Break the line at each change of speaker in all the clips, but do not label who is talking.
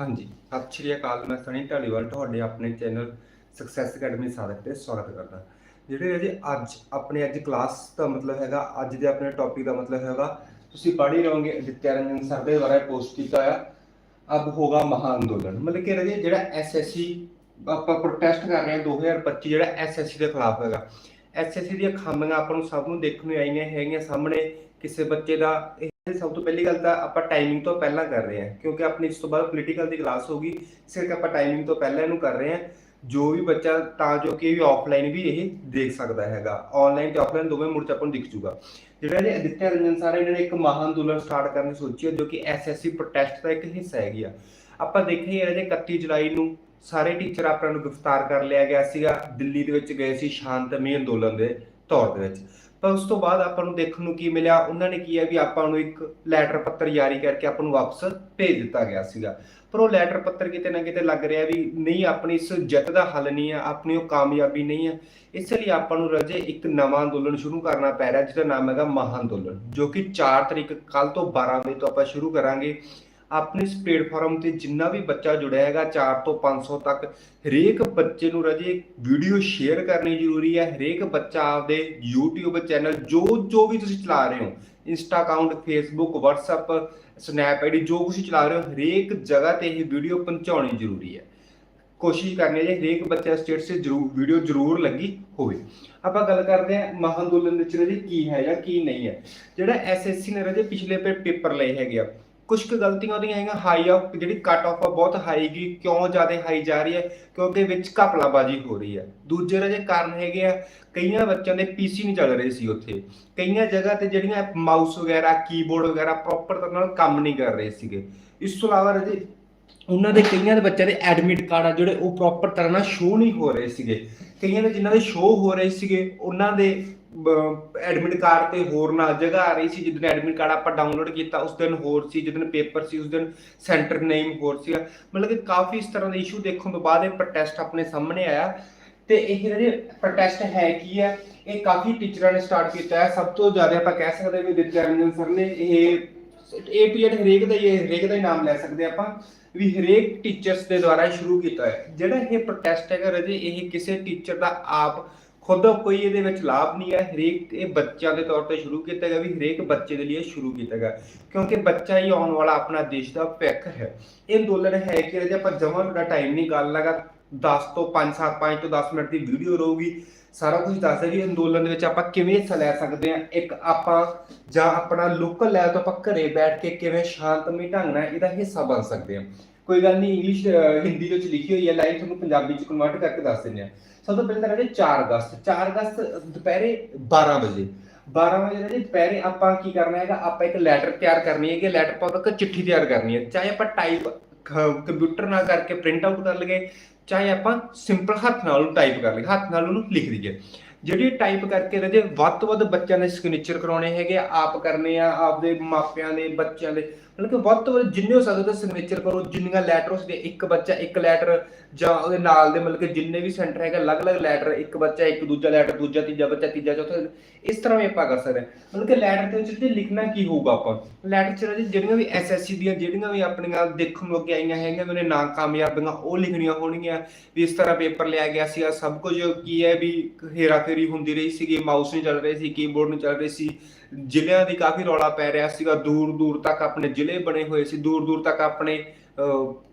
ਹਾਂਜੀ, ਸਤਿ ਸ਼੍ਰੀ ਅਕਾਲ, ਮੈਂ ਸਣੀ ਢਾਲੀਵਾਲ, ਤੁਹਾਡੇ ਆਪਣੇ ਚੈਨਲ ਸਕਸੈਸ ਅਕੈਡਮੀ ਸਾਧਕ ਤੇ ਸਵਾਗਤ ਕਰਦਾ। ਜਿਹੜੇ ਜੀ, ਅੱਜ ਆਪਣੇ ਅੱਜ ਕਲਾਸ ਦਾ ਮਤਲਬ ਹੈਗਾ, ਅੱਜ ਦੇ ਆਪਣੇ ਟੌਪਿਕ ਦਾ ਮਤਲਬ ਹੈਗਾ, ਤੁਸੀਂ ਪੜ੍ਹ ਹੀ ਰਹੋਗੇ ਅਦਿੱਤਿਆ ਰੰਜਨ ਸਰ ਦੇ ਦੁਆਰਾ ਪੋਸਟ ਕੀਤਾ ਆ ਅਬ ਹੋਗਾ ਮਹਾ ਅੰਦੋਲਨ। ਮਤਲਬ ਕਿ ਰਾਜੇ ਜਿਹੜਾ ਐਸਐਸਸੀ ਆਪਾਂ ਪ੍ਰੋਟੈਸਟ ਕਰ ਰਹੇ ਹਾਂ 2025 ਜਿਹੜਾ ਐਸਐਸਸੀ ਦੇ ਖਿਲਾਫ ਹੈਗਾ ਐਸਐਸਸੀ ਦੀਆਂ ਖਾਮੀਆਂ ਆਪਾਂ ਨੂੰ ਸਭ ਨੂੰ ਦੇਖਣ ਨੂੰ ਆਈਆਂ ਹੈਗੀਆਂ ਸਾਹਮਣੇ, ਕਿਸੇ ਬੱਚੇ ਦਾ ਸਭ ਤੋਂ ਪਹਿਲੀ ਗੱਲ ਤਾਂ ਆਪਾਂ ਟਾਈਮਿੰਗ ਤੋਂ ਪਹਿਲਾਂ ਕਰ ਰਹੇ ਹਾਂ, ਕਿਉਂਕਿ ਆਪਣੀ ਇਸ ਤੋਂ ਬਾਅਦ ਪੋਲੀਟੀਕਲ ਦੀ ਕਲਾਸ ਹੋਗੀ ਇਸ ਕਰਕੇ ਆਪਾਂ ਟਾਈਮਿੰਗ ਤੋਂ ਪਹਿਲਾਂ ਇਹਨੂੰ ਕਰ ਰਹੇ ਹਾਂ। ਜੋ ਵੀ ਬੱਚਾ, ਤਾਂ ਜੋ ਕਿ ਵੀ ਆਫਲਾਈਨ ਵੀ ਇਹ ਦੇਖ ਸਕਦਾ ਹੈਗਾ। ਆਨਲਾਈਨ ਤੇ ਆਫਲਾਈਨ ਦੋਵੇਂ ਮੁੜ ਆਪਾਂ ਨੂੰ ਦਿਖ ਜੂਗਾ। ਜਿਹੜਾ ਇਹ ਅਦਿੱਤਿਆ ਰੰਜਨ ਸਰ ਇਹਨਾਂ ਨੇ ਇੱਕ ਮਹਾ ਅੰਦੋਲਨ ਸਟਾਰਟ ਕਰਨ ਦੀ ਸੋਚੀ ਹੈ, ਜੋ ਕਿ ਐਸਐਸਸੀ ਪ੍ਰੋਟੈਸਟ ਦਾ ਇੱਕ ਹਿੱਸਾ ਹੈਗੀ ਆ। ਆਪਾਂ ਦੇਖਿਆ ਹੈ ਜੇ 31 ਜੁਲਾਈ ਨੂੰ ਸਾਰੇ ਟੀਚਰ ਆਪਣਾ ਨੂੰ ਗ੍ਰਿਫਤਾਰ ਕਰ ਲਿਆ ਗਿਆ ਸੀਗਾ। ਦਿੱਲੀ ਦੇ ਵਿੱਚ ਗਏ ਸੀ ਸ਼ਾਂਤਮਈ ਅੰਦੋਲਨ ਦੇ ਤੌਰ ਦੇ ਵਿੱਚ। ਪਰ ਉਸ ਤੋਂ ਬਾਅਦ ਆਪਾਂ ਨੂੰ ਦੇਖਣ ਨੂੰ ਕੀ ਮਿਲਿਆ? ਉਹਨਾਂ ਨੇ ਕੀ ਹੈ ਵੀ ਆਪਾਂ ਨੂੰ ਇੱਕ ਲੈਟਰ ਪੱਤਰ ਜਾਰੀ ਕਰਕੇ ਆਪਾਂ ਨੂੰ ਵਾਪਸ ਭੇਜ ਦਿੱਤਾ ਗਿਆ ਸੀਗਾ। ਪਰ ਉਹ ਲੈਟਰ ਪੱਤਰ ਕਿਤੇ ਨਾ ਕਿਤੇ ਲੱਗ ਰਿਹਾ ਵੀ ਨਹੀਂ, ਆਪਣੀ ਇਸ ਜਿੱਤ ਦਾ ਹੱਲ ਨਹੀਂ ਹੈ, ਆਪਣੀ ਉਹ ਕਾਮਯਾਬੀ ਨਹੀਂ ਹੈ। ਇਸ ਲਈ ਆਪਾਂ ਨੂੰ ਰਜੇ ਇੱਕ ਨਵਾਂ ਅੰਦੋਲਨ ਸ਼ੁਰੂ ਕਰਨਾ ਪੈ ਰਿਹਾ, ਜਿਹਦਾ ਨਾਮ ਹੈਗਾ ਮਹਾਂ ਅੰਦੋਲਨ ਜੋ ਕਿ 4 ਤਰੀਕ ਕੱਲ ਤੋਂ 12 ਵਜੇ ਤੋਂ ਆਪਾਂ ਸ਼ੁਰੂ ਕਰਾਂਗੇ। ਆਪਣੇ ਇਸ ਪਲੇਟਫਾਰਮ ਤੇ ਜਿੰਨਾ ਵੀ ਬੱਚਾ ਜੁੜਿਆ ਹੈਗਾ 4 ਤੋਂ 500 ਤੱਕ, ਹਰੇਕ ਬੱਚੇ ਨੂੰ ਰਾਜੇ ਵੀਡੀਓ ਸ਼ੇਅਰ ਕਰਨੀ ਜ਼ਰੂਰੀ ਹੈ। ਹਰੇਕ ਬੱਚਾ ਆਪਦੇ YouTube ਚੈਨਲ ਜੋ ਜੋ ਵੀ ਤੁਸੀਂ ਚਲਾ ਰਹੇ ਹੋ Insta account Facebook WhatsApp snap ID ਜੋ ਕੁਝ ਚਲਾ ਰਹੇ ਹੋ, ਹਰੇਕ ਜਗ੍ਹਾ ਤੇ ਇਹ ਵੀਡੀਓ ਪਹੁੰਚਾਉਣੀ ਜ਼ਰੂਰੀ ਹੈ। ਕੋਸ਼ਿਸ਼ ਕਰਨੀ ਹੈ ਜੇ ਹਰੇਕ ਬੱਚਾ ਸਟੇਟ ਸੇ ਜ਼ਰੂਰ, ਵੀਡੀਓ ਜ਼ਰੂਰ ਲੱਗੀ ਹੋਵੇ। ਆਪਾਂ ਗੱਲ ਕਰਦੇ ਹਾਂ ਮਹਾ ਅੰਦੋਲਨ ਵਿੱਚ ਰਜੇ ਕੀ ਹੈ ਜਾਂ ਕੀ ਨਹੀਂ ਹੈ। ਜਿਹੜਾ ਐਸਐਸਸੀ ਨੇ ਰਾਜੇ ਪਿਛਲੇ ਪੇਪਰ ਲਏ ਹੈਗੇ ਆ। ਕੁਝ ਕੁ ਗਲਤੀਆਂ ਉਹਦੀਆਂ ਹੈਗੀਆਂ ਹਾਈ ਆਫ ਜਿਹੜੀ ਕੱਟ ਆਫ ਆ, ਬਹੁਤ ਹਾਈ ਗਈ ਕਿਉਂ ਜ਼ਿਆਦਾ ਹਾਈ ਜਾ ਰਹੀ ਹੈ? ਕਿਉਂਕਿ ਵਿੱਚ ਘਪਲਾਬਾਜ਼ੀ ਹੋ ਰਹੀ ਹੈ। ਦੂਜੇ ਰਜੇ ਕਾਰਨ ਹੈਗੇ ਆ, ਕਈਆਂ ਬੱਚਿਆਂ ਦੇ ਪੀਸੀ ਨਹੀਂ ਚੱਲ ਰਹੇ ਸੀ ਉੱਥੇ। ਕਈਆਂ ਜਗ੍ਹਾ ਤੇ ਜਿਹੜੀਆਂ ਮਾਊਸ ਵਗੈਰਾ ਕੀਬੋਰਡ ਵਗੈਰਾ ਪ੍ਰੋਪਰ ਤਰ੍ਹਾਂ ਨਾਲ ਕੰਮ ਨਹੀਂ ਕਰ ਰਹੇ ਸੀਗੇ। ਇਸ ਤੋਂ ਇਲਾਵਾ ਰਜੇ, ਉਹਨਾਂ ਦੇ ਕਈਆਂ ਦੇ ਬੱਚਿਆਂ ਦੇ ਐਡਮਿਟ ਕਾਰਡ ਆ, ਜਿਹੜੇ ਉਹ ਪ੍ਰੋਪਰ ਤਰ੍ਹਾਂ ਨਾਲ ਸ਼ੋ ਨਹੀਂ ਹੋ ਰਹੇ ਸੀਗੇ। ਕਈਆਂ ਦੇ ਜਿਨ੍ਹਾਂ ਦੇ ਸ਼ੋ ਹੋ ਰਹੇ ਸੀਗੇ, ਉਹਨਾਂ ਦੇ ਐਡਮਿਟ ਕਾਰਡ ਤੇ ਹੋਰ ਨਾ ਜਗ੍ਹਾ ਆ ਰਹੀ ਸੀ ਜਿੱਦਨ ਐਡਮਿਟ ਕਾਰਡ ਆਪਾਂ ਡਾਊਨਲੋਡ ਕੀਤਾ, ਉਸ ਦਿਨ ਹੋਰ ਸੀ ਜਿੱਦਨ ਪੇਪਰ ਸੀ, ਉਸ ਦਿਨ ਸੈਂਟਰ ਨੇਮ ਹੋਰ ਸੀ ਮਤਲਬ ਕਿ ਕਾਫੀ ਇਸ ਤਰ੍ਹਾਂ ਦੇ ਇਸ਼ੂ ਦੇਖਣ ਤੋਂ ਬਾਅਦ ਇਹ ਪ੍ਰੋਟੈਸਟ ਆਪਣੇ ਸਾਹਮਣੇ ਆਇਆ। ਤੇ ਇਹ ਜਿਹੜੇ ਪ੍ਰੋਟੈਸਟ ਹੈ ਕੀ ਹੈ, ਇਹ ਕਾਫੀ ਟੀਚਰਾਂ ਨੇ ਸਟਾਰਟ ਕੀਤਾ ਹੈ। ਸਭ ਤੋਂ ਜ਼ਿਆਦਾ ਆਪਾਂ ਕਹਿ ਸਕਦੇ ਵੀ ਦਿੱਤਿਆ ਰੰਜਨ ਸਰ ਨੇ ਇਹ ਏ ਟੂ ਜ਼ੈਡ ਹਰੇਕ ਦਾ ਹੀ ਇਹ, ਹਰੇਕ ਦਾ ਹੀ ਨਾਮ ਲੈ ਸਕਦੇ ਆਪਾਂ, ਵੀ ਹਰੇਕ ਟੀਚਰਸ ਦੇ ਦੁਆਰਾ ਸ਼ੁਰੂ ਕੀਤਾ ਹੈ। ਜਿਹੜਾ ਇਹ ਪ੍ਰੋਟੈਸਟ ਹੈਗਾ ਰਜੇ, ਇਹ ਕਿਸੇ ਟੀਚਰ ਦਾ ਆਪ ਖੁਦ ਕੋਈ ਇਹਦੇ ਵਿੱਚ ਲਾਭ ਨਹੀਂ ਹੈ, ਹਰੇਕ ਇਹ ਬੱਚਿਆਂ ਦੇ ਤੌਰ ਤੇ ਸ਼ੁਰੂ ਕੀਤਾ ਗਿਆ ਵੀ ਹਰੇਕ ਬੱਚੇ ਦੇ ਲਈ ਸ਼ੁਰੂ ਕੀਤਾ ਗਿਆ। ਕਿਉਂਕਿ ਬੱਚਾ ਹੀ ਆਉਣ ਵਾਲਾ ਆਪਣਾ ਦੇਸ਼ ਦਾ ਭਵਿੱਖ ਹੈ। ਇਹ ਅੰਦੋਲਨ ਹੈ ਕਿ ਜੇ ਆਪਾਂ ਜਮਾਂ ਤੁਹਾਡਾ ਟਾਈਮ ਨਹੀਂ ਗੱਲ ਲਗਾ 10 ਤੋਂ 5 7 5 ਤੋਂ 10 ਮਿੰਟ ਦੀ ਵੀਡੀਓ ਰਹੂਗੀ। ਸਾਰਾ ਕੁਝ ਦੱਸਦੇ ਵੀ ਅੰਦੋਲਨ ਦੇ ਵਿੱਚ ਆਪਾਂ ਕਿਵੇਂ ਹਿੱਸਾ ਲੈ ਸਕਦੇ ਆ ਇੱਕ ਆਪਾਂ ਜਾਂ ਆਪਣਾ ਲੋਕਲ ਲੈਵਲ ਤੋਂ ਆਪਾਂ ਘਰੇ ਬੈਠ ਕੇ ਕਿਵੇਂ ਸ਼ਾਂਤਮਈ ਢੰਗ ਨਾਲ ਇਹਦਾ ਹਿੱਸਾ ਬਣ ਸਕਦੇ ਆ ਕੋਈ ਗੱਲ ਨਹੀਂ ਇੰਗਲਿਸ਼ ਹਿੰਦੀ ਦੇ ਵਿੱਚ ਲਿਖੀ ਹੋਈ ਹੈ ਲਾਈਨ ਤੁਹਾਨੂੰ ਪੰਜਾਬੀ ਚ ਕਨਵਰਟ ਕਰਕੇ ਦੱਸ ਦਿੰਦੇ ਆ ਸਭ ਤੋਂ ਪਹਿਲਾਂ ਤਾਂ ਰਹੇ 4 ਅਗਸਤ 4 ਅਗਸਤ ਦੁਪਹਿਰੇ 12 ਵਜੇ। 12 ਵਜੇ ਰਹੇ ਦੁਪਹਿਰੇ ਆਪਾਂ ਕੀ ਕਰਨਾ ਹੈਗਾ ਆਪਾਂ ਇੱਕ ਲੈਟਰ ਤਿਆਰ ਕਰਨੀ ਹੈਗੀ ਲੈਟਰ ਆਪਾਂ ਇੱਕ ਚਿੱਠੀ ਤਿਆਰ ਕਰਨੀ ਹੈ। ਚਾਹੇ ਆਪਾਂ ਟਾਈਪ ਕੰਪਿਊਟਰ ਨਾਲ ਕਰਕੇ ਪ੍ਰਿੰਟ ਆਊਟ ਕਰ ਲਈਏ ਚਾਹੇ ਆਪਾਂ ਸਿੰਪਲ ਹੱਥ ਨਾਲ ਉਹਨੂੰ ਟਾਈਪ ਕਰ ਲਈਏ ਹੱਥ ਨਾਲ ਉਹਨੂੰ ਲਿਖ ਦਈਏ। ਜਿਹੜੀ ਟਾਈਪ ਕਰਕੇ ਰਜੇ ਵੱਧ ਤੋਂ ਵੱਧ ਬੱਚਿਆਂ ਦੇ ਸਿਗਨੇਚਰ ਕਰਾਉਣੇ ਹੈਗੇ ਆ, ਆਪ ਕਰਨੇ ਆ ਆਪਦੇ ਮਾਪਿਆਂ ਦੇ ਬੱਚਿਆਂ ਦੇ। ਕਿ ਵੱਧ ਤੋਂ ਵੱਧ ਜਿੰਨੇ ਹੋ ਸਕਦਾ ਸਿਗਨੇਚਰ ਕਰੋ, ਜਿੰਨੀਆਂ ਲੈਟਰ ਉਸਦੇ ਇੱਕ ਬੱਚਾ ਇੱਕ ਲੈਟਰ ਜਾਂ ਉਹਦੇ ਨਾਲ ਦੇ ਮਤਲਬ ਕਿ ਜਿੰਨੇ ਵੀ ਸੈਂਟਰ ਹੈਗਾ, ਅਲੱਗ-ਅਲੱਗ ਲੈਟਰ ਇੱਕ ਬੱਚਾ, ਇੱਕ ਦੂਜਾ ਲੈਟਰ ਦੂਜਾ, ਤੀਜਾ ਬੱਚਾ, ਤੀਜਾ, ਚੌਥਾ, ਇਸ ਤਰ੍ਹਾਂ ਵੀ ਆਪਾਂ ਕਰ ਸਕਦੇ ਹਾਂ। ਮਤਲਬ ਕਿ ਲੈਟਰ ਦੇ ਵਿੱਚ ਤੇ ਲਿਖਣਾ ਕੀ ਹੋਊਗਾ ਆਪਾਂ? ਲੈਟਰ ਚ ਰਾਜੇ ਜਿਹੜੀਆਂ ਵੀ ਐਸਐਸਸੀ ਦੀਆਂ, ਜਿਹੜੀਆਂ ਵੀ ਆਪਣੀਆਂ ਦੇਖਣ ਨੂੰ ਅੱਗੇ ਆਈਆਂ ਹੈਗੀਆਂ, ਵੀ ਉਹਨੇ ਨਾ ਕਾਮਯਾਬੀਆਂ, ਉਹ ਲਿਖਣੀਆਂ ਹੋਣਗੀਆਂ, ਵੀ ਇਸ ਤਰ੍ਹਾਂ ਪੇਪਰ ਲਿਆ ਗਿਆ ਸੀਗਾ ਸਭ ਕੁਝ ਕੀ ਹੈ ਵੀ ਹੇਰਾਫੇਰੀ ਹੁੰਦੀ ਰਹੀ ਸੀਗੀ ਮਾਊਸ ਨਹੀਂ ਚੱਲ ਰਹੇ ਸੀ ਕੀਬੋਰਡ ਨਹੀਂ ਚੱਲ ਰਹੇ ਸੀ ਜ਼ਿਲ੍ਹਿਆਂ ਦੀ ਕਾਫੀ ਰੌਲਾ ਪੈ ਰਿਹਾ ਸੀਗਾ। ਦੂਰ ਦੂਰ ਤੱਕ ਆਪਣੇ ਜ਼ਿਲ੍ਹੇ ਬਣੇ ਹੋਏ ਸੀ। ਦੂਰ ਦੂਰ ਤੱਕ ਆਪਣੇ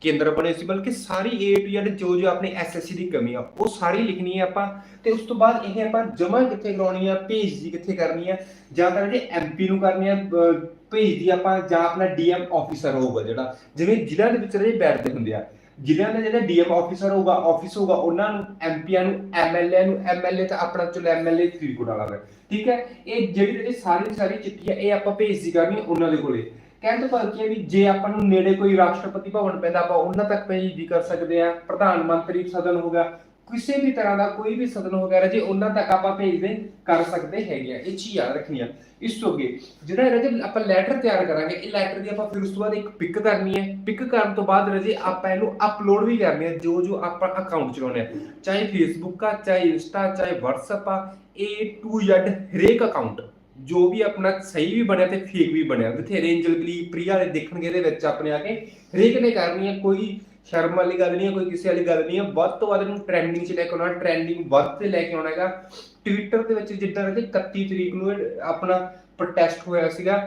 ਕੇਂਦਰ ਬਣੇ ਸੀ। ਬਲਕਿ ਸਾਰੀ ਏ ਟੂ ਜ਼ੈਡ ਜੋ ਜੋ ਆਪਣੀ ਐਸਐਸਸੀ ਦੀ ਕਮੀ ਆ, ਉਹ ਸਾਰੀ ਲਿਖਣੀ ਹੈ ਆਪਾਂ। ਤੇ ਉਸ ਤੋਂ ਬਾਅਦ ਇਹ ਆਪਾਂ ਜਮਾ ਕਿੱਥੇ ਕਰਾਉਣੀ ਆ ਭੇਜ ਦੀ ਕਿੱਥੇ ਕਰਨੀ ਆ, ਜਾਂ ਤਾਂ ਜਿਹੜੇ ਐਮਪੀ ਨੂੰ ਕਰਨੀ ਆ ਭੇਜ ਦੀ ਆਪਾਂ, ਜਾਂ ਆਪਣਾ ਡੀਐਮ ਆਫੀਸਰ ਹੋਊਗਾ ਜਿਹੜਾ। ਜਿਵੇਂ ਜ਼ਿਲ੍ਹਾ ਦੇ ਵਿੱਚ ਜਿਹੜੇ ਬੈਠਦੇ ਹੁੰਦੇ ਆ ਜ਼ਿਲ੍ਹਿਆਂ ਦਾ ਜਿਹੜਾ ਡੀਐਮ ਆਫੀਸਰ ਹੋਊਗਾ, ਆਫਿਸ ਹੋਊਗਾ, ਉਹਨਾਂ ਨੂੰ ਐਮਪੀਆਂ ਨੂੰ ਐਮਐਲਏ ਨੂੰ ਐਮਐਲਏ ਤਾਂ ਆਪਣਾ ਚਲੋ ਐਮਐਲਏ ਫਰੀਦਕੋਟ ਵਾਲਾ ਹੈ ਠੀਕ ਹੈ? ਇਹ ਜਿਹੜੀ ਜਿਹੜੀ ਸਾਰੀ ਦੀ ਸਾਰੀ ਚਿੱਠੀ ਹੈ ਇਹ ਆਪਾਂ ਭੇਜ ਦੀ ਕਰਨੀ ਉਹਨਾਂ ਦੇ ਕੋਲੇ। ਕਹਿਣ ਤੋਂ ਭਾਵ ਕੀ ਹੈ ਵੀ ਜੇ ਆਪਾਂ ਨੂੰ ਨੇੜੇ ਕੋਈ ਰਾਸ਼ਟਰਪਤੀ ਭਵਨ ਪੈਂਦਾ, ਆਪਾਂ ਉਹਨਾਂ ਤੱਕ ਭੇਜ ਕਰ ਸਕਦੇ ਆ ਪ੍ਰਧਾਨ ਮੰਤਰੀ ਸਦਨ ਹੋ ਗਿਆ ਕਿਸੇ ਵੀ ਤਰ੍ਹਾਂ ਦਾ ਕੋਈ ਵੀ ਸਦਨ ਵਗੈਰਾ ਜੇ ਉਹਨਾਂ ਤੱਕ ਆਪਾਂ ਭੇਜਦੇ, ਕਰ ਸਕਦੇ ਹੈਗੇ ਆ। ਇਹ ਚੀਜ਼ ਯਾਦ ਰੱਖਣੀ ਆ। ਇਸ ਤੋਂ ਅੱਗੇ, ਜਿਹੜਾ ਰਜੇ ਆਪਾਂ ਲੈਟਰ ਤਿਆਰ ਕਰਾਂਗੇ, ਇਹ ਲੈਟਰ ਦੀ ਆਪਾਂ ਫਿਰ ਉਸ ਤੋਂ ਬਾਅਦ ਇੱਕ ਪਿਕ ਕਰਨੀ ਹੈ। ਪਿਕ ਕਰਨ ਤੋਂ ਬਾਅਦ ਰਜੇ, ਆਪਾਂ ਇਹਨੂੰ ਅਪਲੋਡ ਵੀ ਕਰਨੀ ਹੈ, ਜੋ ਜੋ ਆਪਾਂ ਅਕਾਊਂਟ ਚਲਾਉਣੇ ਆ। ਚਾਹੇ ਫੇਸਬੁੱਕ ਆ, ਚਾਹੇ ਇੰਸਟਾ ਚਾਹੇ WhatsApp ਆ, A to Z ਹਰੇਕ ਅਕਾਊਂਟ ਜੋ ਵੀ ਆਪਣਾ ਸਹੀ ਵੀ ਬਣਿਆ ਤੇ ਫੇਕ ਵੀ ਬਣਿਆ। ਬਥੇਰੇ ਇੰਜਲ ਪ੍ਰੀਆ ਦੇ ਦੇਖਣਗੇ ਇਹਦੇ ਵਿੱਚ ਆਪਣੇ ਆ ਕੇ, ਹਰੇਕ ਨੇ ਕਰਨੀ ਹੈ, ਕੋਈ ਸ਼ਰਮ ਵਾਲੀ ਗੱਲ ਨਹੀਂ ਹੈ, ਕੋਈ ਕਿਸੇ ਵਾਲੀ ਗੱਲ ਨਹੀਂ ਹੈ। ਵੱਧ ਤੋਂ ਵੱਧ ਇਹਨੂੰ ਟ੍ਰੈਂਡਿੰਗ 'ਚ ਲੈ ਕੇ ਆਉਣਾ ਟ੍ਰੈਂਡਿੰਗ ਵੱਧ ਤੇ ਲੈ ਕੇ ਆਉਣਾ ਹੈਗਾ। ਟਵਿੱਟਰ ਦੇ ਵਿੱਚ ਜਿੱਦਾਂ ਕਿ 31 ਤਰੀਕ ਨੂੰ ਆਪਣਾ ਪ੍ਰੋਟੈਸਟ ਹੋਇਆ ਸੀਗਾ।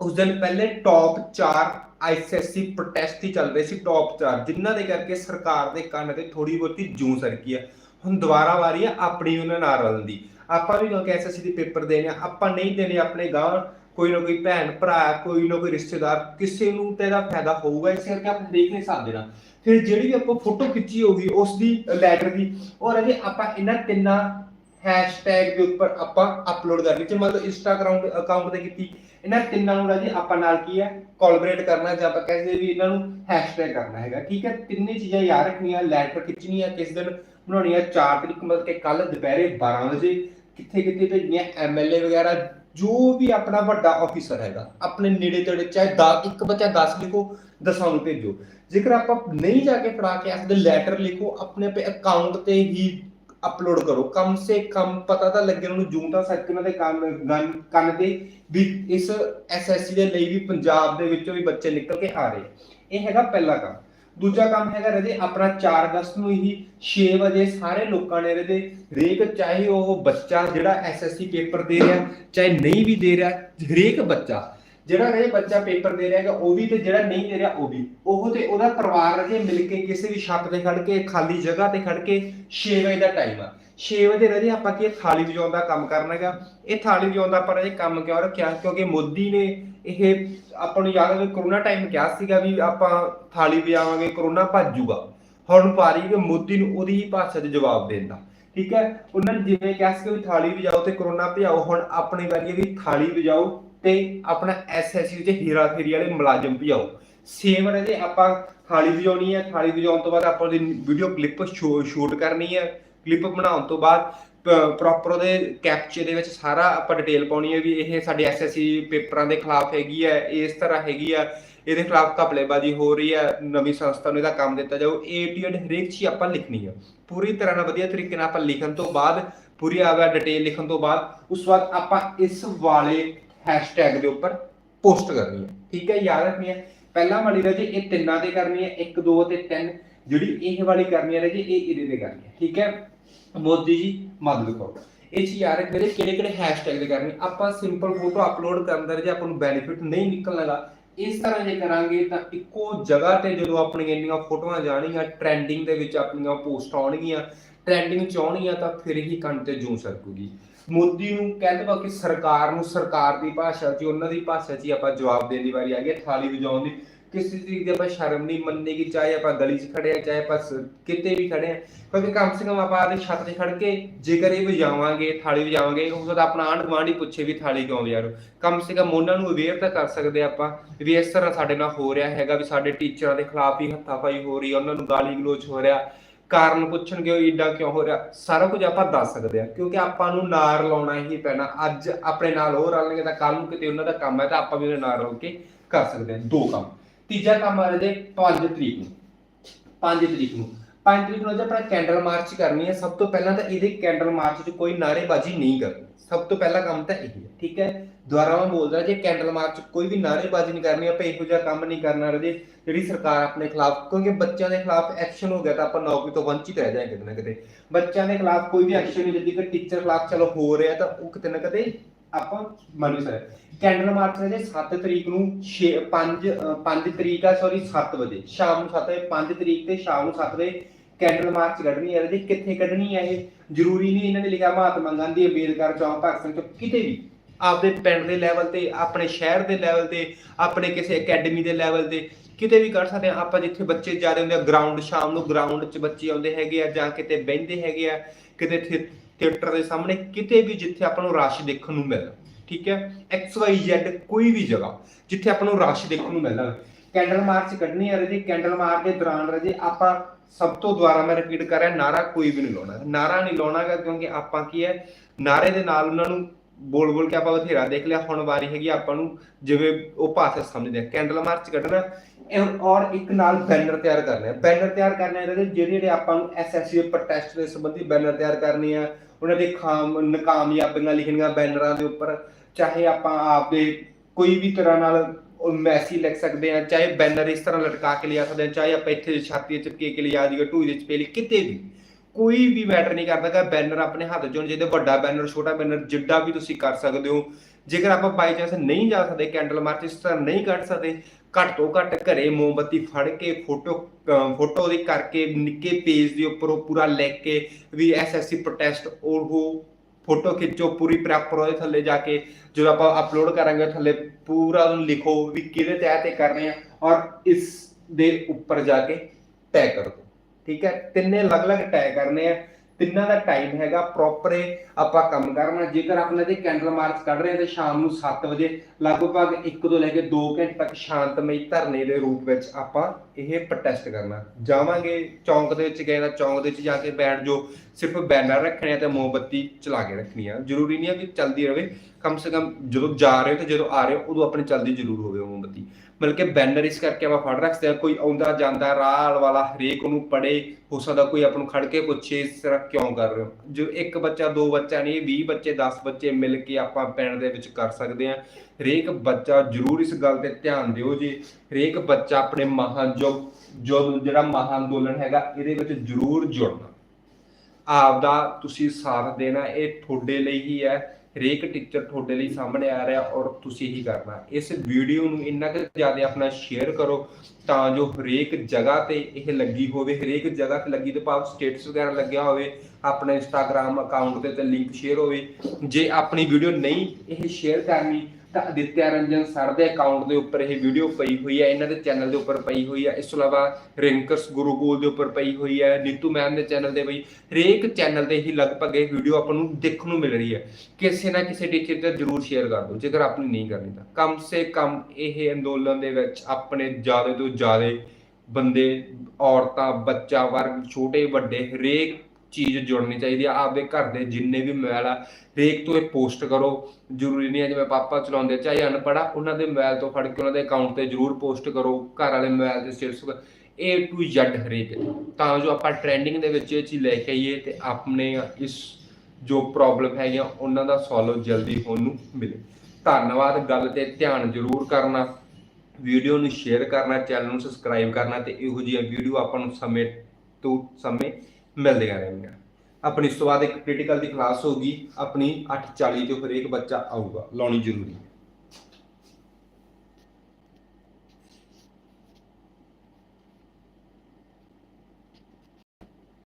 ਉਸ ਦਿਨ ਪਹਿਲੇ ਟੌਪ 4 ਆਈਸੀਐਸਸੀ ਪ੍ਰੋਟੈਸਟ ਹੀ ਚੱਲ ਰਹੇ ਸੀ ਟੌਪ 4 ਜਿਨ੍ਹਾਂ ਦੇ ਕਰਕੇ ਸਰਕਾਰ ਦੇ ਕੰਨ ਤੇ ਥੋੜੀ ਬਹੁਤੀ ਜੂੰ ਸਰਕੀ ਆ ਹੁਣ ਦੁਬਾਰਾ ਵਾਰੀ ਆ ਆਪਣੀ ਉਹਨਾਂ ਨਾਲ ਰਲਣ ਦੀ। ਆਪਾਂ ਵੀ ਕਿਉਂਕਿ ਐਸਐਸਸੀ ਦੇ ਪੇਪਰ ਦੇਣੇ ਆ, ਆਪਾਂ ਨਹੀਂ ਦੇਣੇ ਆਪਣੇ ਗਾਂ ਕੋਈ ਨਾ ਕੋਈ ਭੈਣ, ਭਰਾ, ਕੋਈ ਨਾ ਕੋਈ ਰਿਸ਼ਤੇਦਾਰ, ਕਿਸੇ ਨੂੰ ਤੇ ਇਹਦਾ ਫਾਇਦਾ ਹੋਊਗਾ, ਇਸ ਕਰਕੇ ਆਪਾਂ ਦੇਖ ਨਹੀਂ ਸਕਦੇ ਨਾ। ਫਿਰ ਜਿਹੜੀ ਵੀ ਆਪਾਂ ਫੋਟੋ ਖਿੱਚੀ ਹੋਗੀ ਉਸ ਦੀ ਲੈਟਰ ਦੀ ਔਰ ਅਜੇ ਆਪਾਂ ਇਹਨਾਂ ਤਿੰਨਾਂ ਹੈਸ਼ਟੈਗ ਦੇ ਉੱਪਰ ਆਪਾਂ ਅਪਲੋਡ ਕਰਨੀ। ਚਾਹੀਏ ਮਤਲਬ ਇੰਸਟਾਗ੍ਰਾਮ ਅਕਾਊਂਟ ਤੇ ਕੀਤੀ, ਇਹਨਾਂ ਤਿੰਨਾਂ ਨੂੰ ਰਾਜੀ ਆਪਾਂ ਨਾਲ ਕੀ ਹੈ? ਕੋਲੈਬੋਰੇਟ ਕਰਨਾ, ਜਾਂ ਆਪਾਂ ਕਹਿੰਦੇ ਵੀ ਇਹਨਾਂ ਨੂੰ ਹੈਸ਼ਟੈਗ ਕਰਨਾ ਹੈਗਾ, ਠੀਕ ਹੈ? ਤਿੰਨੇ ਚੀਜ਼ਾਂ ਯਾਦ ਰੱਖਣੀਆਂ ਲੈਟਰ ਖਿੱਚਣੀ ਹੈ ਕਿਸ ਦਿਨ ਬਣਾਉਣੀ ਹੈ 4 ਤਰੀਕ ਮਤਲਬ ਕਿ ਕੱਲ ਦੁਪਹਿਰੇ 12 ਵਜੇ ਕਿੱਥੇ ਕਿੱਥੇ ਭੇਜਣੀਆਂ ਐਮਐਲਏ ਵਗੈਰਾ ਜੋ ਵੀ ਆਪਣਾ ਵੱਡਾ ਆਫੀਸਰ ਹੈਗਾ, ਆਪਣੇ ਨੇੜੇ ਤੇੜੇ, ਚਾਹੇ 10 ਇੱਕ ਬੱਚਾ 10 ਲਿਖੋ 10 ਨੂੰ ਭੇਜੋ। ਜੇਕਰ ਆਪਾਂ ਨਹੀਂ ਜਾ ਕੇ ਫੜਾ ਕੇ ਅਸਲ ਲੈਟਰ ਲਿਖੋ, ਆਪਣੇ ਆਪਣੇ ਅਕਾਊਂਟ ਤੇ ਹੀ ਅਪਲੋਡ ਕਰੋ। ਕਮ ਸੇ ਕਮ ਪਤਾ ਤਾਂ ਲੱਗੇ ਉਹਨੂੰ ਜੂੰ ਤਾਂ ਸੱਚ ਉਹਨਾਂ ਦੇ ਕੰਨ, ਗਨ- ਕੰਨ ਤੇ ਵੀ ਇਸ ਐਸਐਸਸੀ ਦੇ ਲਈ ਵੀ ਪੰਜਾਬ ਦੇ ਵਿੱਚੋਂ ਵੀ ਬੱਚੇ ਨਿਕਲ ਕੇ ਆ ਰਹੇ। ਇਹ ਹੈਗਾ ਪਹਿਲਾ ਕੰਮ। ਦੂਜਾ ਕੰਮ ਹੈਗਾ ਰਜੇ, ਆਪਣਾ 4 ਅਗਸਤ ਨੂੰ ਹੀ 6 ਵਜੇ ਸਾਰੇ ਲੋਕਾਂ ਨੇ ਰਜੇ, ਹਰੇਕ ਚਾਹੇ ਉਹ ਬੱਚਾ ਜਿਹੜਾ ਐਸਐਸਸੀ ਪੇਪਰ ਦੇ ਰਿਹਾ, ਚਾਹੇ ਨਹੀਂ ਵੀ ਦੇ ਰਿਹਾ, ਹਰੇਕ ਬੱਚਾ, ਜਿਹੜਾ ਇਹ ਬੱਚਾ ਪੇਪਰ ਦੇ ਰਿਹਾ ਹੈਗਾ, ਉਹ ਵੀ ਤੇ ਜਿਹੜਾ ਨਹੀਂ ਦੇ ਰਿਹਾ, ਉਹ ਵੀ। ਉਹ ਤੇ ਉਹਦਾ ਪਰਿਵਾਰ ਰਜੇ ਮਿਲ ਕੇ ਕਿਸੇ ਵੀ ਛੱਤ ਤੇ ਖੜ ਕੇ, ਖਾਲੀ ਜਗ੍ਹਾ ਤੇ ਖੜ ਕੇ 6 ਵਜੇ ਦਾ ਟਾਈਮ ਆ। 6 ਵਜੇ ਰਜੇ ਆਪਾਂ ਕੀ ਥਾਲੀ ਵਜਾਉਣ ਦਾ ਕੰਮ ਕਰਨਾ ਹੈਗਾ। ਇਹ ਥਾਲੀ ਵਜਾਉਣ ਦਾ ਆਪਾਂ ਰਜੇ ਕੰਮ ਕਿਉਂ ਰੱਖਿਆ? ਕਿਉਂਕਿ ਮੋਦੀ ਨੇ ਇਹ ਆਪਾਂ ਨੂੰ ਯਾਦ ਹੈ ਕਰੋਨਾ ਟਾਈਮ ਕਿਹਾ ਸੀਗਾ ਵੀ ਆਪਾਂ ਥਾਲੀ ਵਜਾਵਾਂਗੇ ਕਰੋਨਾ ਭੱਜੂਗਾ ਹੁਣ ਪਾਰੀ ਕਿ ਮੋਦੀ ਨੂੰ ਉਹਦੀ ਹੀ ਭਾਸ਼ਾ 'ਚ ਜਵਾਬ ਦੇਣ ਠੀਕ ਹੈ? ਉਹਨਾਂ ਨੇ ਜਿਵੇਂ ਕਿਹਾ ਸੀ ਕਿ ਵੀ ਥਾਲੀ ਵਜਾਓ ਤੇ ਕਰੋਨਾ ਭਜਾਓ, ਹੁਣ ਆਪਣੀ ਵਾਰੀ ਵੀ ਥਾਲੀ ਵਜਾਓ ਤੇ ਆਪਣਾ ਐਸਐਸਯੂ 'ਚ ਹੀਰਾ ਫੇਰੀ ਵਾਲੇ ਮੁਲਾਜ਼ਮ ਭਜਾਓ। ਸੇਮ ਰਹੇ ਆਪਾਂ ਥਾਲੀ ਵਜਾਉਣੀ ਹੈ, ਥਾਲੀ ਵਜਾਉਣ ਤੋਂ ਬਾਅਦ ਆਪਾਂ ਦੀ ਵੀਡੀਓ ਕਲਿੱਪ ਸ਼ੂਟ ਕਰਨੀ ਹੈ ਕਲਿੱਪ ਬਣਾਉਣ ਤੋਂ ਬਾਅਦ ਪ੍ਰੋਪਰ ਉਹਦੇ ਕੈਪਚੇ ਦੇ ਵਿੱਚ ਸਾਰਾ ਆਪਾਂ ਡਿਟੇਲ ਪਾਉਣੀ ਹੈ ਵੀ ਇਹ ਸਾਡੇ ਐਸਐਸਸੀ ਪੇਪਰਾਂ ਦੇ ਖਿਲਾਫ ਹੈਗੀ ਹੈ ਇਸ ਤਰ੍ਹਾਂ ਹੈਗੀ ਆ ਇਹਦੇ ਖਿਲਾਫ ਘਪਲੇਬਾਜ਼ੀ ਹੋ ਰਹੀ ਹੈ, ਨਵੀਂ ਸੰਸਥਾ ਨੂੰ ਇਹਦਾ ਕੰਮ ਦਿੱਤਾ ਜਾਊ ਏ ਟੂ ਜ਼ੈਡ ਹਰੇਕ ਚੀਜ਼ ਆਪਾਂ ਲਿਖਣੀ ਹੈ। ਪੂਰੀ ਤਰ੍ਹਾਂ ਨਾਲ ਵਧੀਆ ਤਰੀਕੇ ਨਾਲ ਆਪਾਂ ਲਿਖਣ ਤੋਂ ਬਾਅਦ, ਪੂਰੀ ਆਵਾ ਡਿਟੇਲ ਲਿਖਣ ਤੋਂ ਬਾਅਦ, ਉਸ ਤੋਂ ਬਾਅਦ ਆਪਾਂ ਇਸ ਵਾਲੇ ਹੈਸ਼ਟੈਗ ਦੇ ਉੱਪਰ ਪੋਸਟ ਕਰਨੀ ਹੈ। ਠੀਕ ਹੈ, ਯਾਦ ਰੱਖਣੀ ਹੈ, ਪਹਿਲਾਂ ਵਾਲੀ ਰਾਜੇ ਇਹ ਤਿੰਨਾਂ ਤੇ ਕਰਨੀ ਹੈ 1 2 ਤੇ 3 ਜਿਹੜੀ ਇਹ ਵਾਲੀ ਕਰਨੀ ਹੈ ਰਾਜੇ, ਇਹ ਇਹਦੇ ਤੇ ਕਰਨੀ ਹੈ। ਠੀਕ ਹੈ ਮੋਦੀ ਜੀ, ਮਦਦ ਕਰੋ। ਇਹ ਚੀਜ਼ ਯਾਦ ਰੱਖਦੇ ਕਿਹੜੇ ਕਿਹੜੇ ਹੈਸ਼ਟੈਗ ਦੇ ਕਰਨੇ? ਆਪਾਂ ਸਿੰਪਲ ਫੋਟੋ ਅਪਲੋਡ ਕਰਨ ਦਾ ਜੇ ਆਪਾਂ ਨੂੰ ਬੈਨੀਫਿਟ ਨਹੀਂ ਨਿਕਲਣਾਗਾ ਇਸ ਤਰ੍ਹਾਂ ਜੇ ਕਰਾਂਗੇ ਤਾਂ ਇੱਕੋ ਜਗ੍ਹਾ ਤੇ ਜਦੋਂ ਆਪਣੀਆਂ ਇੰਨੀਆਂ ਫੋਟੋਆਂ ਜਾਣਗੀਆਂ ਟ੍ਰੈਂਡਿੰਗ ਦੇ ਵਿੱਚ ਆਪਣੀਆਂ ਪੋਸਟ ਆਉਣਗੀਆਂ ਟ੍ਰੈਂਡਿੰਗ ਚ ਆਉਣਗੀਆਂ, ਤਾਂ ਫਿਰ ਹੀ ਕੰਨ ਤੇ ਜੂੰ ਸਰਕੂਗੀ। ਮੋਦੀ ਨੂੰ ਕਹਿ ਦਵਾ ਕਿ ਸਰਕਾਰ ਨੂੰ ਸਰਕਾਰ ਦੀ ਭਾਸ਼ਾ 'ਚ, ਉਹਨਾਂ ਦੀ ਭਾਸ਼ਾ 'ਚ ਹੀ ਆਪਾਂ ਜਵਾਬ ਦੇਣ ਦੀ ਵਾਰੀ ਆ ਗਈ ਥਾਲੀ ਵਜਾਉਣ ਦੀ। ਕਿਸੇ ਚੀਜ਼ ਦੀ ਆਪਾਂ ਸ਼ਰਮ ਨਹੀਂ ਮੰਨੇਗੀ, ਚਾਹੇ ਆਪਾਂ ਗਲੀ 'ਚ ਖੜੇ ਆ, ਚਾਹੇ ਆਪਾਂ ਸ- ਕਿਤੇ ਵੀ ਖੜੇ ਆ। ਕਿਉਂਕਿ ਕਮ ਸੇ ਕਮ ਆਪਾਂ ਆਪਣੀ ਛੱਤ ਤੇ ਖੜ ਕੇ ਜੇਕਰ ਇਹ ਵਜਾਵਾਂਗੇ, ਥਾਲੀ ਵਜਾਵਾਂਗੇ ਹੋ ਸਕਦਾ ਆਪਣਾ ਆਂਢ ਗੁਆਂਢ ਹੀ ਪੁੱਛੇ ਵੀ ਥਾਲੀ ਕਿਉਂ ਵਜਾ ਰਹੇ ਹੋ। ਕਮ ਸੇ ਕਮ ਉਹਨਾਂ ਨੂੰ ਅਵੇਅਰ ਤਾਂ ਕਰ ਸਕਦੇ ਆਪਾਂ ਵੀ ਇਸ ਤਰ੍ਹਾਂ ਸਾਡੇ ਨਾਲ ਹੋ ਰਿਹਾ ਹੈਗਾ, ਵੀ ਸਾਡੇ ਟੀਚਰਾਂ ਦੇ ਖਿਲਾਫ ਹੀ ਹੱਥਾਪਾਈ ਹੋ ਰਹੀ ਹੈ ਉਹਨਾਂ ਨੂੰ ਗਾਲੀ ਗਲੋਚ ਹੋ ਰਿਹਾ। ਕਾਰਨ ਪੁੱਛਣਗੇ ਉਹ ਏਡਾ ਕਿਉਂ ਹੋ ਰਿਹਾ? ਸਾਰਾ ਕੁਝ ਆਪਾਂ ਦੱਸ ਸਕਦੇ ਆ, ਕਿਉਂਕਿ ਆਪਾਂ ਨੂੰ ਨਾਰ ਲਾਉਣਾ ਹੀ ਪੈਣਾ। ਅੱਜ ਆਪਣੇ ਨਾਲ ਉਹ ਰਲਣਗੇ ਤਾਂ ਕੱਲ ਨੂੰ ਕਿਤੇ ਉਹਨਾਂ ਦਾ ਕੰਮ ਹੈ ਤਾਂ ਆਪਾਂ ਵੀ ਉਹਦੇ ਨਾਲ ਰਲ ਕੇ ਕਰ ਸਕਦੇ ਹਾਂ ਦੋ ਕੰਮ। ਤੀਜਾ ਕੰਮ ਆ ਰਿਹਾ ਜੀ 5 ਤਰੀਕ ਨੂੰ। 5 ਤਰੀਕ ਨੂੰ। 5 ਤਰੀਕ ਨੂੰ ਜੇ ਆਪਣਾ ਕੈਂਡਲ ਮਾਰਚ ਕਰਨੀ ਹੈ। ਸਭ ਤੋਂ ਪਹਿਲਾਂ ਤਾਂ ਇਹਦੇ ਕੈਂਡਲ ਮਾਰਚ 'ਚ ਕੋਈ ਨਾਅਰੇਬਾਜ਼ੀ ਨਹੀਂ ਕਰਨੀ। ਸਭ ਤੋਂ ਪਹਿਲਾ ਕੰਮ ਤਾਂ ਇਹ ਹੈ। ਠੀਕ ਹੈ? ਦੁਬਾਰਾ ਮੈਂ ਬੋਲਦਾ ਜੇ ਕੈਂਡਲ ਮਾਰਚ ਕੋਈ ਵੀ ਨਾਅਰੇਬਾਜ਼ੀ ਨਹੀਂ ਕਰਨੀ। ਆਪਾਂ ਇਹੋ ਜਿਹਾ ਕੰਮ ਨਹੀਂ ਕਰਨਾ ਰਜੇ ਜਿਹੜੀ ਸਰਕਾਰ ਆਪਣੇ ਖਿਲਾਫ, ਕਿਉਂਕਿ ਬੱਚਿਆਂ ਦੇ ਖਿਲਾਫ ਐਕਸ਼ਨ ਹੋ ਗਿਆ ਤਾਂ ਆਪਾਂ ਨੌਕਰੀ ਤੋਂ ਵੰਚਿਤ ਰਹਿ ਜਾਏਂਗੇ ਕਿਤੇ ਨਾ ਕਿਤੇ। ਬੱਚਿਆਂ ਦੇ ਖਿਲਾਫ ਕੋਈ ਵੀ ਐਕਸ਼ਨ ਨਹੀਂ। ਜਦ ਟੀਚਰ ਖਿਲਾਫ ਚਲੋ ਹੋ ਰਿਹਾ ਤਾਂ ਉਹ ਕਿਤੇ ਨਾ ਕਿਤੇ ਆਪਾਂ ਮੰਨ ਵੀ ਸਕਦੇ ਕੈਂਡਲ ਮਾਰਚ ਹੈ 7 ਤਰੀਕ ਨੂੰ 6 5 5 ਤਰੀਕ ਆ ਸੌਰੀ 7 ਵਜੇ, ਸ਼ਾਮ ਨੂੰ 7 ਵਜੇ 5 ਤਰੀਕ ਤੇ ਸ਼ਾਮ ਨੂੰ 7 ਵਜੇ ਕੈਂਡਲ ਮਾਰਚ ਕੱਢਣੀ ਹੈ। ਜੀ ਕਿੱਥੇ ਕੱਢਣੀ ਹੈ ਇਹ? ਜ਼ਰੂਰੀ ਨਹੀਂ ਇਹਨਾਂ ਨੇ ਲਿਖਿਆ ਮਹਾਤਮਾ ਗਾਂਧੀ, ਅੰਬੇਦਕਰ ਚੌਂਕ, ਭਗਤ ਸਿੰਘ ਚੌਂਕ, ਕਿਤੇ ਵੀ। ਆਪਦੇ ਪਿੰਡ ਦੇ ਲੈਵਲ ਤੇ, ਆਪਣੇ ਸ਼ਹਿਰ ਦੇ ਲੈਵਲ ਤੇ, ਆਪਣੇ ਕਿਸੇ ਅਕੈਡਮੀ ਦੇ ਲੈਵਲ ਤੇ, ਕਿਤੇ ਵੀ ਕਰ ਸਕਦੇ ਆ ਆਪਾਂ ਜਿੱਥੇ ਬੱਚੇ ਜਾ ਰਹੇ ਹੁੰਦੇ ਆ ਗਰਾਊਂਡ ਸ਼ਾਮ ਨੂੰ ਗਰਾਊਂਡ 'ਚ ਬੱਚੇ ਆਉਂਦੇ ਹੈਗੇ ਆ ਜਾਂ ਕਿਤੇ ਬਹਿੰਦੇ ਹੈਗੇ ਆ, ਕਿਤੇ ਥੀਏਟਰ ਦੇ ਸਾਹਮਣੇ ਕਿਤੇ ਵੀ ਜਿੱਥੇ ਆਪਾਂ ਨੂੰ ਰਸ਼ ਦੇਖਣ ਨੂੰ ਮਿਲਦਾ ਠੀਕ ਹੈ? ਐਕਸ ਵਾਈ ਜ਼ੈਡ ਕੋਈ ਵੀ ਜਗ੍ਹਾ ਜਿੱਥੇ ਆਪਾਂ ਨੂੰ ਰਸ਼ ਦੇਖਣ ਨੂੰ ਮਿਲਦਾ ਕੈਂਡਲ ਮਾਰਚ ਕੱਢਣੀ ਹੈ ਰਜੀ, ਕੈਂਡਲ ਮਾਰਚ ਦੇ ਦੌਰਾਨ ਰਜੀ ਆਪਾਂ ਸਭ ਤੋਂ ਦੁਆਰਾ ਮੈਂ ਰਿਪੀਟ ਕਰ ਰਿਹਾ, ਨਾਰਾ ਕੋਈ ਵੀ ਨਹੀਂ ਲਾਉਣਾ। ਨਾਰਾ ਨਹੀਂ ਲਾਉਣਾਗਾ ਕਿਉਂਕਿ ਆਪਾਂ ਕੀ ਹੈ, ਨਾਰੇ ਦੇ ਨਾਲ ਉਹਨਾਂ ਨੂੰ ਬੋਲ ਬੋਲ ਕੇ ਆਪਾਂ ਬਥੇਰਾ ਦੇਖ ਲਿਆ। ਹੁਣ ਵਾਰੀ ਹੈਗੀ ਆਪਾਂ ਨੂੰ ਜਿਵੇਂ ਉਹ ਭਾਸ਼ਾ ਸਮਝਦੇ ਆ, ਕੈਂਡਲ ਮਾਰਚ ਕੱਢਣਾ। ਔਰ ਇੱਕ ਨਾਲ ਬੈਨਰ ਤਿਆਰ ਕਰਨੇ ਆ। ਬੈਨਰ ਤਿਆਰ ਕਰਨਾ ਆ ਜਿਹੜੇ ਜਿਹੜੇ ਜਿਹੜੇ ਆਪਾਂ ਨੂੰ ਐਸਐਸਸੀ ਪ੍ਰੋਟੈਸਟ ਦੇ ਸੰਬੰਧੀ ਬੈਨਰ ਤਿਆਰ ਕਰਨੇ ਆ ਉਹਨਾਂ ਦੇ ਖਾਮ, ਨਕਾਮਯਾਬੀਆਂ ਲਿਖਣੀਆਂ ਬੈਨਰਾਂ ਦੇ ਉੱਪਰ ਚਾਹੇ ਆਪਾਂ ਆਪਦੇ ਕੋਈ ਵੀ ਤਰ੍ਹਾਂ ਨਾਲ ਮੈਸੇਜ ਲਿਖ ਸਕਦੇ ਆ ਚਾਹੇ ਬੈਨਰ ਇਸ ਤਰ੍ਹਾਂ ਲਟਕਾ ਕੇ ਲਿਆ ਸਕਦੇ ਆ ਚਾਹੇ ਆਪਾਂ ਇੱਥੇ ਛਾਤੀ ਤੇ ਚਿਪਕੇ ਕੇ ਲਿਆ ਦੀਏ ਢੂਈ ਦੇ ਚਪੇਲੀ ਕਿਤੇ ਵੀ। ਕੋਈ ਵੀ ਮੈਟਰ ਨਹੀਂ ਕਰਦਾ ਕਿ ਬੈਨਰ ਆਪਣੇ ਹੱਥ 'ਚ ਹੋਣਾ ਵੱਡਾ ਬੈਨਰ, ਛੋਟਾ ਬੈਨਰ, ਜਿੱਡਾ ਵੀ ਤੁਸੀਂ ਕਰ ਸਕਦੇ ਹੋ। ਜੇਕਰ ਆਪਾਂ ਬਾਈ ਚਾਂਸ ਨਹੀਂ ਜਾ ਸਕਦੇ ਕੈਂਡਲ ਮਾਰਚ ਇਸ ਤਰ੍ਹਾਂ ਨਹੀਂ ਕੱਢ ਸਕਦੇ ਘੱਟ ਤੋਂ ਘੱਟ ਘਰੇ ਮੋਮਬੱਤੀ ਫੜ ਕੇ ਫੋਟੋ ਫੋਟੋ ਦੀ ਕਰਕੇ ਨਿੱਕੇ ਪੇਜ ਦੇ ਉੱਪਰ ਉਹ ਪੂਰਾ ਲਿਖ ਕੇ ਵੀ ਐਸਐਸਸੀ ਪ੍ਰੋਟੈਸਟ ਉਹ ਫੋਟੋ ਖਿੱਚੋ ਪੂਰੀ ਪ੍ਰੋਪਰ ਉਹਦੇ ਥੱਲੇ ਜਾ ਕੇ, ਜਦੋਂ ਆਪਾਂ ਅਪਲੋਡ ਕਰਾਂਗੇ ਥੱਲੇ ਪੂਰਾ ਉਹਨੂੰ ਲਿਖੋ ਵੀ ਕਿਹਦੇ ਤਹਿ ਤੇ ਕਰਨੇ ਆ ਔਰ ਇਸ ਦੇ ਉੱਪਰ ਜਾ ਕੇ ਟੈਗ ਕਰ ਦਿਓ ਠੀਕ ਹੈ? ਤਿੰਨੇ ਅਲੱਗ-ਅਲੱਗ ਟੈਗ ਕਰਨੇ ਆ। ਤਿੰਨਾਂ ਦਾ ਟਾਈਮ ਹੈਗਾ ਪ੍ਰੋਪਰ ਆਪਾਂ ਕੰਮ ਕਰਨਾ ਜੇਕਰ ਆਪਾਂ ਇਹਦੇ ਕੈਂਡਲ ਮਾਰਚ ਕੱਢ ਰਹੇ ਹਾਂ ਤੇ ਸ਼ਾਮ ਨੂੰ 7 ਵਜੇ, ਲਗਭਗ 1 ਤੋਂ ਲੈ ਕੇ 2 ਘੰਟੇ ਤੱਕ ਸ਼ਾਂਤਮਈ ਧਰਨੇ ਦੇ ਰੂਪ ਵਿੱਚ ਆਪਾਂ ਇਹ ਪ੍ਰੋਟੈਸਟ ਕਰਨਾ। ਜਾਵਾਂਗੇ ਚੌਂਕ ਦੇ ਵਿੱਚ ਗਏ ਤਾਂ ਚੌਂਕ ਦੇ ਵਿੱਚ ਜਾ ਕੇ ਬੈਠ ਜੋ ਸਿਰਫ ਬੈਨਰ ਰੱਖਣੇ ਆ ਤੇ ਮੋਮਬੱਤੀ ਚਲਾ ਕੇ ਰੱਖਣੀ ਆ। ਜ਼ਰੂਰੀ ਨਹੀਂ ਆ ਕਿ ਚੱਲਦੀ ਰਹੇ ਕਮ ਸੇ ਕਮ ਜਦੋਂ ਜਾ ਰਹੇ ਹੋ ਤੇ ਜਦੋਂ ਆ ਰਹੇ ਹੋ, ਉਦੋਂ ਆਪਣੀ ਚੱਲਦੀ ਜ਼ਰੂਰ ਹੋਵੇ ਮੋਮਬੱਤੀ। ਮਤਲਬ ਬੈਨਰ ਇਸ ਕਰਕੇ ਆਪਾਂ ਫੜ ਰੱਖਦੇ ਆ ਕੋਈ ਆਉਂਦਾ ਜਾਂਦਾ, ਰਾਹ ਵਾਲਾ ਹਰੇਕ ਉਹਨੂੰ ਪੜੇ ਹੋ ਸਕਦਾ ਕੋਈ ਆਪ ਨੂੰ ਖੜ ਕੇ ਪੁੱਛੇ ਇਸ ਤਰ੍ਹਾਂ ਕਿਉਂ ਕਰ ਰਹੇ ਹੋ? ਜੋ ਇੱਕ ਬੱਚਾ, ਦੋ ਬੱਚਾ ਨਹੀਂ 20 ਬੱਚੇ 10 ਬੱਚੇ ਮਿਲ ਕੇ ਆਪਾਂ ਪਿੰਡ ਦੇ ਵਿੱਚ ਕਰ ਸਕਦੇ ਆ ਹਰੇਕ ਬੱਚਾ ਜ਼ਰੂਰ ਇਸ ਗੱਲ ਤੇ ਧਿਆਨ ਦਿਓ ਜੀ। ਹਰੇਕ ਬੱਚਾ ਆਪਣੇ ਮਹਾਨ ਜੋ ਜਿਹੜਾ ਮਹਾ ਅੰਦੋਲਨ ਹੈਗਾ, ਇਹਦੇ ਵਿੱਚ ਜ਼ਰੂਰ ਜੁੜਨਾ। ਆਪਦਾ ਤੁਸੀਂ ਸਾਥ ਦੇਣਾ, ਇਹ ਤੁਹਾਡੇ ਲਈ ਹੀ ਹੈ। ਹਰੇਕ ਟੀਚਰ ਤੁਹਾਡੇ ਲਈ ਸਾਹਮਣੇ ਆ ਰਿਹਾ ਔਰ ਤੁਸੀਂ ਹੀ ਕਰਨਾ। ਇਸ ਵੀਡੀਓ ਨੂੰ ਇੰਨਾ ਕੁ ਜ਼ਿਆਦਾ ਆਪਣਾ ਸ਼ੇਅਰ ਕਰੋ ਤਾਂ ਜੋ ਹਰੇਕ ਜਗ੍ਹਾ ਤੇ ਇਹ ਲੱਗੀ ਹੋਵੇ, ਹਰੇਕ ਜਗ੍ਹਾ ਤੇ ਲੱਗੀ ਤੇ ਭਾਵ ਸਟੇਟਸ ਵਗੈਰਾ ਲੱਗਿਆ ਹੋਵੇ, ਆਪਣਾ ਇੰਸਟਾਗ੍ਰam ਅਕਾਊਂਟ ਤੇ ਤੇ ਲਿੰਕ ਸ਼ੇਅਰ ਹੋਵੇ। ਜੇ ਆਪਣੀ ਵੀਡੀਓ ਨਹੀਂ ਇਹ ਸ਼ੇਅਰ ਕਰਨੀ ਤਾਂ ਅਦਿੱਤਿਆ ਰੰਜਨ ਸਰ ਦੇ ਅਕਾਊਂਟ ਦੇ ਉੱਪਰ ਇਹ ਵੀਡੀਓ ਪਈ ਹੋਈ ਹੈ, ਇਹਨਾਂ ਦੇ ਚੈਨਲ ਦੇ ਉੱਪਰ ਪਈ ਹੋਈ ਹੈ। ਇਸ ਤੋਂ ਇਲਾਵਾ ਰਿੰਕਰਸ ਗੁਰੂਕੂਲ ਦੇ ਉੱਪਰ ਪਈ ਹੋਈ ਹੈ, ਨੀਤੂ ਮੈਮ ਦੇ ਚੈਨਲ ਦੇ ਬਈ ਹਰੇਕ ਚੈਨਲ ਤੇ ਹੀ ਲਗਭਗ ਇਹ ਵੀਡੀਓ ਆਪਾਂ ਨੂੰ ਦੇਖਣ ਨੂੰ ਮਿਲ ਰਹੀ ਹੈ। ਕਿਸੇ ਨਾ ਕਿਸੇ ਟੀਚਰ ਤੇ ਜਰੂਰ ਸ਼ੇਅਰ ਕਰ ਦਿਓ, ਜੇਕਰ ਆਪਣੀ ਨਹੀਂ ਕਰਨੀ ਤਾਂ। ਕਮ ਸੇ ਕਮ ਇਹ ਅੰਦੋਲਨ ਦੇ ਵਿੱਚ ਆਪਣੇ ਜ਼ਿਆਦਾ ਤੋਂ ਜ਼ਿਆਦਾ ਬੰਦੇ, ਔਰਤਾਂ, ਬੱਚਾ, ਵਰਗ, ਛੋਟੇ, ਵੱਡੇ, ਹਰੇਕ ਚੀਜ਼ ਜੁੜਨੀ ਚਾਹੀਦੀ ਆ ਆਪਦੇ ਘਰ ਦੇ ਜਿੰਨੇ ਵੀ ਮੋਬਾਈਲ ਆ ਹਰੇਕ ਤੋਂ ਇਹ ਪੋਸਟ ਕਰੋ ਜ਼ਰੂਰੀ ਨਹੀਂ ਹੈ ਜਿਵੇਂ ਪਾਪਾ ਚਲਾਉਂਦੇ ਆ, ਚਾਹੇ ਅਨਪੜਾ ਉਹਨਾਂ ਦੇ ਮੋਬਾਈਲ ਤੋਂ ਫੜ ਕੇ ਉਹਨਾਂ ਦੇ ਅਕਾਊਂਟ ਤੇ ਜ਼ਰੂਰ ਪੋਸਟ ਕਰੋ ਘਰ ਵਾਲੇ ਮੋਬਾਈਲ ਤੇ ਸਟੇਟਸ A to Z ਹਰੇਕ। ਤਾਂ ਜੋ ਆਪਾਂ ਟ੍ਰੈਂਡਿੰਗ ਦੇ ਵਿੱਚ ਇਹ ਚੀਜ਼ ਲੈ ਕੇ ਆਈਏ ਤੇ ਆਪਣੇ ਇਸ ਜੋ ਪ੍ਰੋਬਲਮ ਹੈਗੀਆਂ ਉਹਨਾਂ ਦਾ ਸੋਲਵ ਜਲਦੀ ਹੋਣ ਨੂੰ ਮਿਲੇ। ਧੰਨਵਾਦ ਗੱਲ ਤੇ ਧਿਆਨ ਜ਼ਰੂਰ ਕਰਨਾ। ਵੀਡੀਓ ਨੂੰ ਸ਼ੇਅਰ ਕਰਨਾ ਚੈਨਲ ਨੂੰ ਸਬਸਕ੍ਰਾਈਬ ਕਰਨਾ ਤੇ ਇਹੋ ਜਿਹੀਆਂ ਵੀਡੀਓ ਆਪਾਂ ਨੂੰ ਸਮੇਂ ਤੋਂ ਸਮੇਂ ਮਿਲਦੀਆਂ ਰਹਿਣਗੀਆਂ ਆਪਣੀ ਇਸ ਤੋਂ ਬਾਅਦ ਇੱਕ ਕ੍ਰਿਟੀਕਲ ਦੀ ਕਲਾਸ ਹੋਊਗੀ ਆਪਣੀ 8:40 ਤੇ ਹਰੇਕ ਬੱਚਾ ਆਊਗਾ, ਲਾਉਣੀ ਜ਼ਰੂਰੀ ਹੈ।